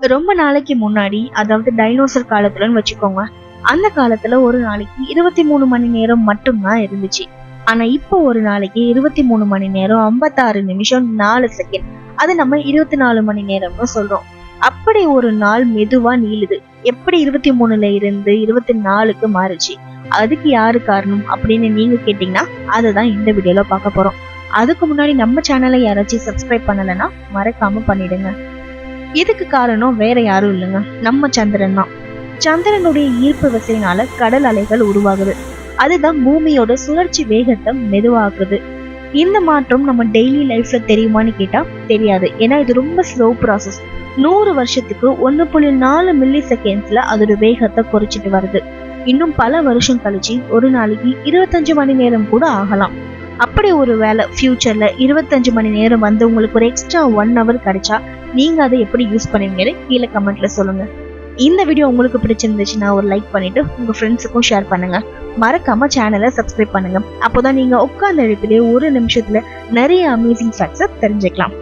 ரொம்ப நாளைக்கு முன்னாடி அதாவது டைனோசர் காலத்துலன்னு வச்சுக்கோங்க அந்த காலத்துல ஒரு நாளைக்கு இருபத்தி மூணு மணி நேரம் மட்டும்தான் இருந்துச்சு. ஆனா இப்போ ஒரு நாளைக்கு இருபத்தி மூணு மணி நேரம் ஐம்பத்தாறு நிமிஷம் நாலு செகண்ட் அது நம்ம இருபத்தி நாலு மணி நேரம்னு சொல்றோம். அப்படி ஒரு நாள் மெதுவா நீளுது. எப்படி இருபத்தி மூணுல இருந்து இருபத்தி நாலுக்கு மாறுச்சு? அதுக்கு யாரு காரணம் அப்படின்னு நீங்க கேட்டீங்கன்னா அதை தான் இந்த வீடியோல பார்க்க போறோம். அதுக்கு முன்னாடி நம்ம சேனலை யாராச்சும் சப்ஸ்கிரைப் பண்ணலைன்னா மறக்காம பண்ணிடுங்க. இதுக்கு காரணம்? வேற யாரும் இல்லைங்க. நம்ம சந்திரன் தான். சந்திரனுடைய ஈர்ப்பு விசையினால கடல் அலைகள் உருவாகுது. அதுதான் பூமியோட சுழற்சி வேகத்தை மெதுவாக்குது. இந்த மாற்றம் நம்ம டெய்லி லைஃப்ல தெரியுமான்னு கேட்டா தெரியாது. ஏன்னா இது ரொம்ப ஸ்லோ ப்ராசஸ் நூறு வருஷத்துக்கு ஒன்னு புள்ளி நாலு மில்லி செகண்ட்ஸ்ல அதோட வேகத்தை குறைச்சிட்டு வருது. இன்னும் பல வருஷம் கழிச்சு ஒரு நாளைக்கு இருபத்தஞ்சு மணி நேரம் கூட ஆகலாம். அப்படி ஒரு வேலை ஃபியூச்சர்ல இருபத்தஞ்சு மணி நேரம் வந்து உங்களுக்கு ஒரு எக்ஸ்ட்ரா ஒன் ஹவர் கிடைச்சா நீங்க அதை எப்படி யூஸ் பண்ணுவீங்கன்னு கீழே கமெண்ட்ல சொல்லுங்க. இந்த வீடியோ உங்களுக்கு பிடிச்சிருந்துச்சுன்னா ஒரு லைக் பண்ணிட்டு உங்க ஃப்ரெண்ட்ஸுக்கும் ஷேர் பண்ணுங்க. மறக்காம சேனலை சப்ஸ்கிரைப் பண்ணுங்க. அப்போதான் நீங்க உட்கார்ந்த இடத்துல ஒரு நிமிஷத்துல நிறைய அமேசிங் ஃபேக்ட்ஸை தெரிஞ்சுக்கலாம்.